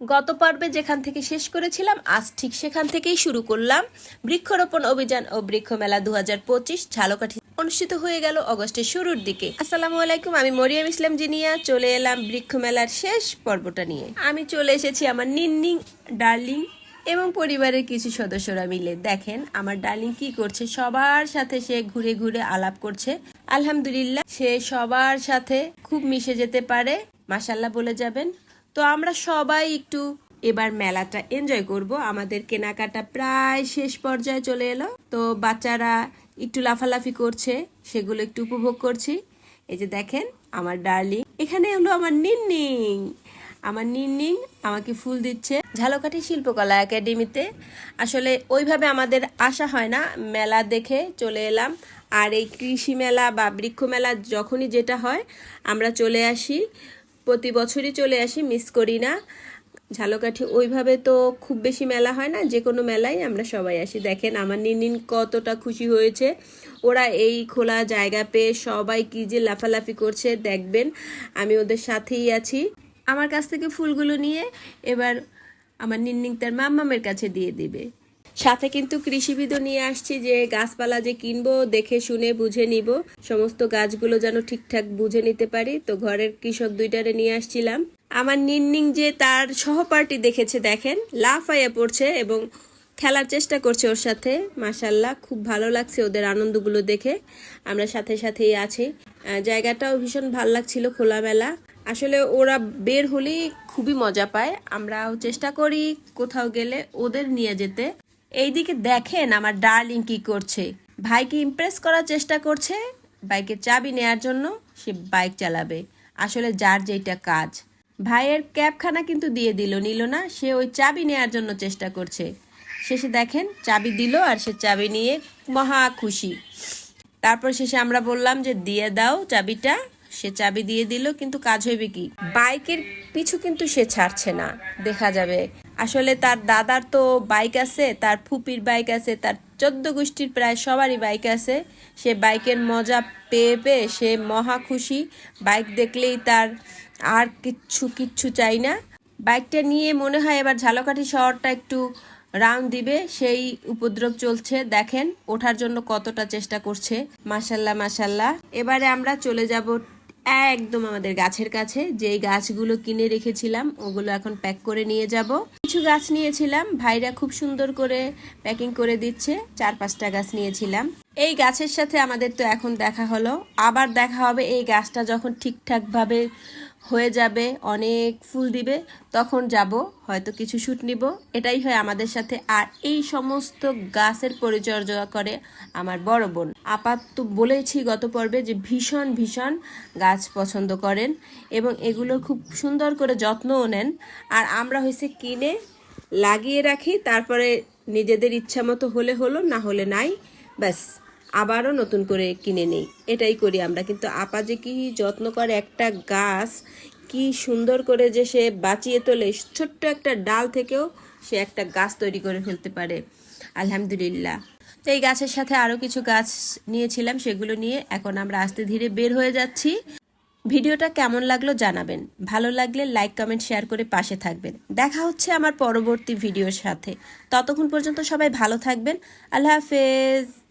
গত পর্বে যেখান থেকে শেষ করেছিলাম, আজ ঠিক সেখান থেকেই শুরু করলাম। বৃক্ষরোপণ অভিযান ও বৃক্ষ মেলা দু হাজার পঁচিশ ঝালকাঠি অনুষ্ঠিত হয়ে গেল অগস্টের শুরুর দিকে। আসসালামু আলাইকুম, আমি মরিয়াম ইসলাম জিনিয়া। চলে এলাম বৃক্ষ মেলার শেষ পর্বটা নিয়ে। আমি চলে এসেছি আমার নিন্নিং ডার্লিং এবং পরিবারের কিছু সদস্যরা মিলে। দেখেন, আমার ডার্লিং কি করছে, সবার সাথে সে ঘুরে ঘুরে আলাপ করছে। আলহামদুলিল্লাহ, সে সবার সাথে খুব মিশে যেতে পারে। মাসাল্লাহ বলে যাবেন। তো আমরা সবাই একটু এবার মেলাটা এনজয় করব। আমাদের কেনাকাটা প্রায় শেষ পর্যায়ে চলে এলো। তো বাচ্চারা একটু লাফালাফি করছে, সেগুলো একটু উপভোগ করছি। এই যে দেখেন, আমার ডার্লিং। এখানে হলো আমার নিন্নিং। আমার নিন্নিং আমাকে ফুল দিচ্ছে। ঝালকাঠি শিল্পকলা একাডেমিতে। আসলে ওইভাবে আমাদের আসা হয় না। মেলা দেখে চলে এলাম। আর এই কৃষি মেলা বা বৃক্ষ মেলা যখনই যেটা হয়, আমরা চলে আসি। প্রতি বছরই চলে আসি মিস করি না। ঝালকাঠি ওইভাবে তো খুব বেশি মেলা হয় না, যে কোনো মেলায় আমরা সবাই আসি। দেখেন আমার নিন কতটা খুশি হয়েছে। ওরা এই খোলা জায়গা পেয়ে সবাই কি যে লাফালাফি করছে, দেখবেন। আমি ওদের সাথেই আছি। আমার কাছ থেকে ফুলগুলো নিয়ে এবার আমার নিন্নিং তার মাম্মামের কাছে দিয়ে দিবে। সাথে কিন্তু কৃষিবিদও নিয়ে আসছি যে গাছপালা যে কিনবো, দেখে শুনে বুঝে নিব। সমস্ত গাছগুলো যেন ঠিকঠাক বুঝে নিতে পারি। তো ঘরের কৃষক দুইটারে নিয়ে আসছিলাম। আমার নিন্নিং যে তার সহপাঠী দেখেছে, দেখেন, লাফাইয়া পড়ছে এবং খেলার চেষ্টা করছে ওর সাথে। মাসাল্লাহ খুব ভালো লাগছে ওদের আনন্দগুলো দেখে। আমরা সাথে সাথেই আছি। জায়গাটাও ভীষণ ভালো লাগছিল খোলামেলা। আসলে ওরা বের হলেই খুবই মজা পায়। আমরাও চেষ্টা করি কোথাও গেলে ওদের নিয়ে যেতে। এইদিকে দেখেন আমার ডার্লিং কি করছে। ভাইকে ইমপ্রেস করার চেষ্টা করছে বাইকের চাবি নেয়ার জন্য সে বাইক চালাবে। আসলে যার যেটা কাজ। ভাইয়ের ক্যাবখানা কিন্তু দিয়ে দিল, নিল না, সে ওই চাবি নেয়ার জন্য চেষ্টা করছে। শেষে দেখেন চাবি দিল আর সে চাবি নিয়ে মহা খুশি। তারপর শেষে আমরা বললাম যে, দিয়ে দাও চাবিটা। সে চাবি দিয়ে দিল, কিন্তু কাজ হইবে কি? বাইকের পিছু কিন্তু সে ছাড়ছে না, দেখা যাবে। আসলে তার দাদার তো বাইক আছে, তার ফুপির বাইক আছে, তার চোদ্দ গোষ্ঠীর প্রায় সবারই বাইক আছে। সে বাইকের মজা পেয়ে পেয়ে সে মহা খুশি। বাইক দেখলেই তার আর কিচ্ছু কিচ্ছু চাই না। বাইকটা নিয়ে মনে হয় এবার ঝালকাঠি শহরটা একটু রাউন্ড দিবে। সেই উপদ্রব চলছে, দেখেন, ওঠার জন্য কতটা চেষ্টা করছে। মাসাল্লাহ মাসাল্লাহ এবারে আমরা চলে যাব একদম আমাদের গাছের কাছে। যেই গাছগুলো কিনে রেখেছিলাম, ওগুলো এখন প্যাক করে নিয়ে যাব। কিছু গাছ নিয়েছিলাম, ভাইরা খুব সুন্দর করে প্যাকিং করে দিচ্ছে। চার পাঁচটা গাছ নিয়েছিলাম। এই গাছের সাথে আমাদের তো এখন দেখা হলো। আবার দেখা হবে এই গাছটা যখন ঠিকঠাকভাবে হয়ে যাবে, অনেক ফুল দিবে, তখন যাব, হয়তো কিছু শ্যুট নিব। এটাই হয় আমাদের সাথে। আর এই সমস্ত গাছের পরিচর্যা করে আমার বড় বোন। আপাত তো বলেছি গত পর্বে যে ভীষণ ভীষণ গাছ পছন্দ করেন এবং এগুলো খুব সুন্দর করে যত্নও নেন। আর আমরা হয়েছে কিনে লাগিয়ে রাখি, তারপরে নিজেদের ইচ্ছা মতো হলে হলো, না হলে নাই, ব্যাস। আবারও নতুন করে কিনে নেই। এটাই করি আমরা। কিন্তু আপা যে কি যত্ন করে একটা গাছ, কি সুন্দর করে যে সে বাঁচিয়ে তোলে, ছোট্ট একটা ডাল থেকেও সে একটা গাছ তৈরি করে ফেলতে পারে। আলহামদুলিল্লাহ। তো এই গাছের সাথে আরও কিছু গাছ নিয়েছিলাম, সেগুলো নিয়ে এখন আমরা আস্তে ধীরে বের হয়ে যাচ্ছি। ভিডিওটা কেমন লাগল জানাবেন। ভালো লাগলে লাইক, কমেন্ট, শেয়ার করে পাশে থাকবেন। দেখা হচ্ছে আমার পরবর্তী ভিডিওর সাথে। ততক্ষণ পর্যন্ত সবাই ভালো থাকবেন। আল্লাহ হাফেজ।